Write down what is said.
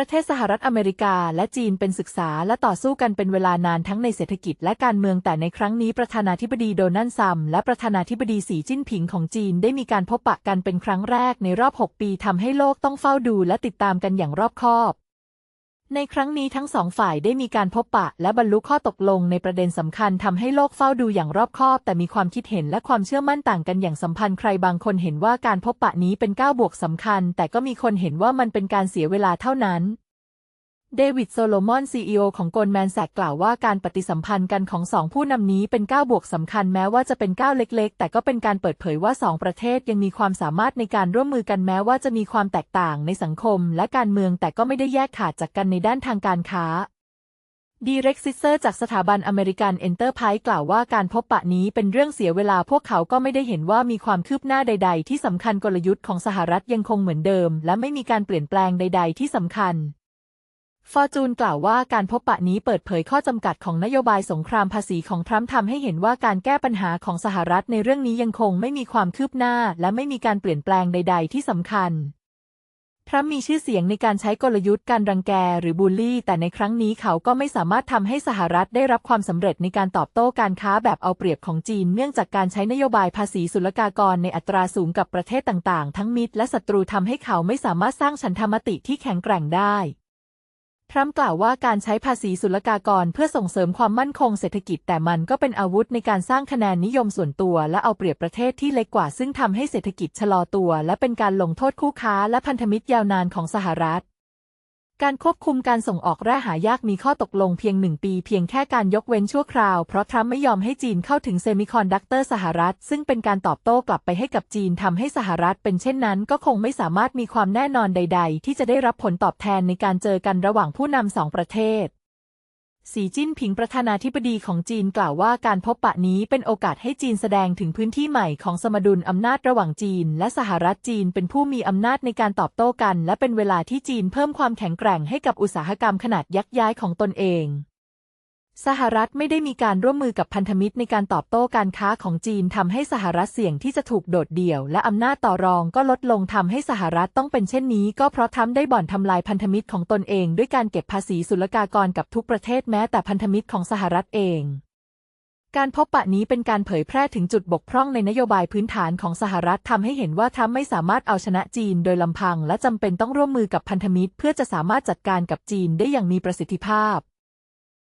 ประเทศสหรัฐอเมริกาและจีนเป็นศึกษาและต่อสู้กันเป็นเวลานานทั้งในเศรษฐกิจและการเมืองแต่ในครั้งนี้ประธานาธิบดีโดนัลด์ซัมและประธานาธิบดีสีจิ้นผิงของจีนได้มีการพบปะกันเป็นครั้งแรกในรอบ 6 ปีทำให้โลกต้องเฝ้าดูและติดตามกันอย่างรอบคอบ ในครั้งนี้ทั้งสองฝ่ายได้มีการพบปะ และบรรลุข้อตกลงในประเด็นสำคัญทำให้โลกเฝ้าดูอย่างรอบคอบ แต่มีความคิดเห็นและความเชื่อมั่นต่างกันอย่างสัมพันธ์ใครบางคนเห็นว่าการพบปะนี้เป็นก้าวบวกสำคัญ แต่ก็มีคนเห็นว่ามันเป็นการเสียเวลาเท่านั้น เดวิดโซโลมอนซีอีโอของโกลแมนแซกกล่าวว่าการปฏิสัมพันธ์กันของสองผู้นำนี้เป็นก้าวบวกสำคัญแม้ว่าจะเป็นก้าวเล็กๆ แต่ก็เป็นการเปิดเผยว่าสองประเทศยังมีความสามารถในการร่วมมือกันแม้ว่าจะมีความแตกต่างในสังคมและการเมืองแต่ก็ไม่ได้แยกขาดจากกันในด้านทางการค้าดีเร็กซิเซอร์จากสถาบันอเมริกันเอ็นเตอร์ไพรส์กล่าวว่าการพบปะนี้เป็นเรื่องเสียเวลาพวกเขาก็ไม่ได้เห็นว่ามีความคืบหน้าใด ๆ ที่สำคัญกลยุทธ์ของสหรัฐยังคงเหมือนเดิม และไม่มีการเปลี่ยนแปลงใด ๆ ที่สำคัญ ฟอร์จูนกล่าวว่าการพบปะนี้เปิดเผยข้อจำกัดของนโยบายสงครามภาษีของทรัมป์ทำให้เห็นว่าการแก้ปัญหาของสหรัฐในเรื่องนี้ยังคงไม่มีความคืบหน้า และไม่มีการเปลี่ยนแปลงใด ๆ ที่สำคัญ ทรัมป์มีชื่อเสียงในการใช้กลยุทธ์การรังแกหรือบูลลี่ แต่ในครั้งนี้เขาก็ไม่สามารถทำให้สหรัฐได้รับความสำเร็จในการตอบโต้การค้าแบบเอาเปรียบของจีน เนื่องจากการใช้นโยบายภาษีศุลกากรในอัตราสูงกับประเทศต่างๆ ทั้งมิตรและศัตรูทำให้เขาไม่สามารถสร้างฉันทามติที่แข็งแกร่งได้ ทรัมป์กล่าวว่าการใช้ภาษีศุลกากรเพื่อส่งเสริมความมั่นคงเศรษฐกิจแต่มันก็เป็นอาวุธในการสร้างคะแนนนิยมส่วนตัว และเอาเปรียบประเทศที่เล็กกว่าซึ่งทำให้เศรษฐกิจชะลอตัว และเป็นการลงโทษคู่ค้าและพันธมิตรยาวนานของสหรัฐ การควบคุมการส่งออกแร่หายากมีข้อตกลงเพียงหนึ่งปีเพียงแค่การยกเว้นชั่วคราว เพราะทรัมป์ไม่ยอมให้จีนเข้าถึงเซมิคอนดักเตอร์สหรัฐ ซึ่งเป็นการตอบโต้กลับไปให้กับจีนทำให้สหรัฐเป็นเช่นนั้น ก็คงไม่สามารถมีความแน่นอนใด ๆ ที่จะได้รับผลตอบแทนในการเจอกันระหว่างผู้นำสองประเทศ สีจิ้นผิงประธานาธิบดีของจีนกล่าวว่าการพบปะนี้เป็นโอกาสให้จีนแสดงถึงพื้นที่ใหม่ของสมดุลอำนาจระหว่างจีน และสหรัฐจีนเป็นผู้มีอำนาจในการตอบโต้กัน และเป็นเวลาที่จีนเพิ่มความแข็งแกร่งให้กับอุตสาหกรรมขนาดยักษ์ย้ายของตนเอง สหรัฐไม่ได้มีการร่วมมือกับพันธมิตรในการตอบโต้การค้าของจีนทำให้สหรัฐเสี่ยงที่จะถูกโดดเดี่ยว และอำนาจต่อรองก็ลดลงทำให้สหรัฐต้องเป็นเช่นนี้ก็เพราะทรัมได้บ่อนทำลายพันธมิตรของตนเองด้วยการเก็บภาษีศุลกากรกับทุกประเทศแม้แต่พันธมิตรของสหรัฐเอง การพบปะนี้เป็นการเผยแพร่ถึงจุดบกพร่องในนโยบายพื้นฐานของสหรัฐทำให้เห็นว่าทรัมป์ไม่สามารถเอาชนะจีนโดยลำพัง และจำเป็นต้องร่วมมือกับพันธมิตร เพื่อจะสามารถจัดการกับจีนได้อย่างมีประสิทธิภาพ